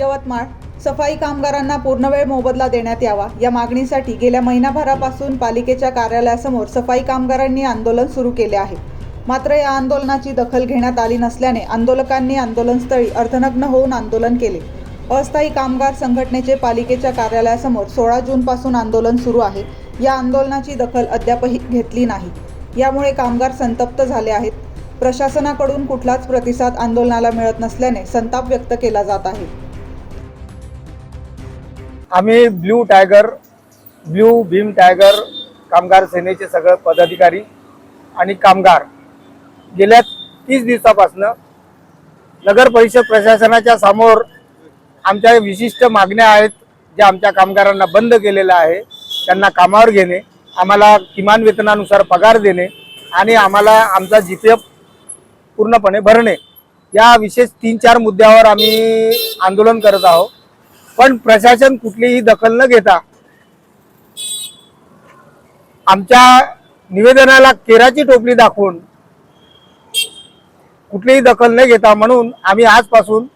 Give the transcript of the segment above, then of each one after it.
यवतमाळ. सफाई कामगारांना पूर्णवेळ मोबदला देण्यात यावा. या मागणीसाठी गेल्या महिनाभरापासून पालिकेच्या कार्यालयासमोर सफाई कामगारांनी आंदोलन सुरू केले आहे. मात्र या आंदोलनाची दखल घेण्यात आली नसल्याने आंदोलकांनी आंदोलनस्थळी अर्थनग्न होऊन आंदोलन केले. अस्थायी कामगार संघटनेचे पालिकेच्या कार्यालयासमोर सोळा जूनपासून आंदोलन सुरू आहे. या आंदोलनाची दखल अद्यापही घेतली नाही. यामुळे कामगार संतप्त झाले आहेत. प्रशासनाकडून कुठलाच प्रतिसाद आंदोलनाला मिळत नसल्याने संताप व्यक्त केला जात आहे. आम्ही blue tiger blue Bhim tiger कामगार सेनेचे सगळे पदाधिकारी आणि कामगार गेल्या तीस दिवसापासनं नगर परिषद प्रशासनाच्या समोर आमच्या विशिष्ट मागण्या आहेत ज्या आमच्या कामगारांना बंद केलेल्या आहे त्यांना कामावर घेणे आम्हाला किमान वेतनानुसार पगार देणे आणि आम्हाला आमचा जी पी एफ पूर्णपणे भरणे. या विशेष तीन चार मुद्द्यावर आम्ही आंदोलन करत आहोत. पण प्रशासन कुठलीही दखल न घेता आमच्या निवेदनाला केराची टोपली दाखवून कुठलीही दखल न घेता म्हणून आम्ही आजपासून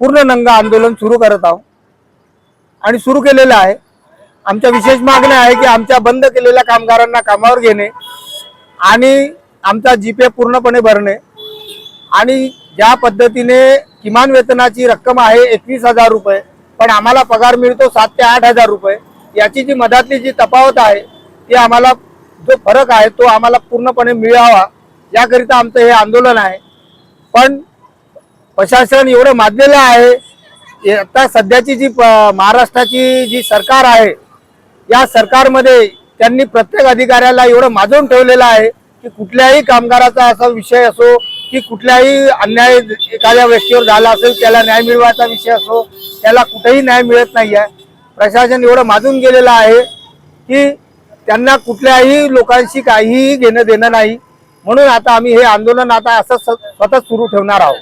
पूर्ण नंग आंदोलन सुरू करत आहोत. आणि सुरू केलेलं आहे. आमच्या विशेष मागण्या आहे की आमच्या बंद केलेल्या कामगारांना कामावर घेणे आणि आमचा जीपे पूर्णपणे भरणे. आणि ज्या पद्धतीने किमान वेतनाची रक्कम आहे एकवीस हजार रुपये पण आम्हाला पगार मिळतो सात ते आठ हजार रुपये. याची जी मधातली जी तफावत आहे ती आम्हाला जो फरक आहे तो आम्हाला पूर्णपणे मिळावा. याकरिता आमचं हे आंदोलन आहे. पण प्रशासन एवढं माजलेलं आहे आता सध्याची जी प- महाराष्ट्राची जी सरकार आहे या सरकारमध्ये त्यांनी प्रत्येक अधिकाऱ्याला एवढं माजून ठेवलेलं आहे की कुठल्याही कामगाराचा असा विषय असो की कुठल्याही अन्याय एखाद्या व्यक्तीवर झाला असेल त्याला न्याय मिळवायचा विषय असो त्याला कुठेही न्याय मिळत नाही आहे प्रशासन एवढं माजून गेलेलं आहे की त्यांना कुठल्याही लोकांशी काहीही घेणं देणं नाही. म्हणून आता आम्ही हे आंदोलन आता असं स- स्वतः सुरू ठेवणार आहोत.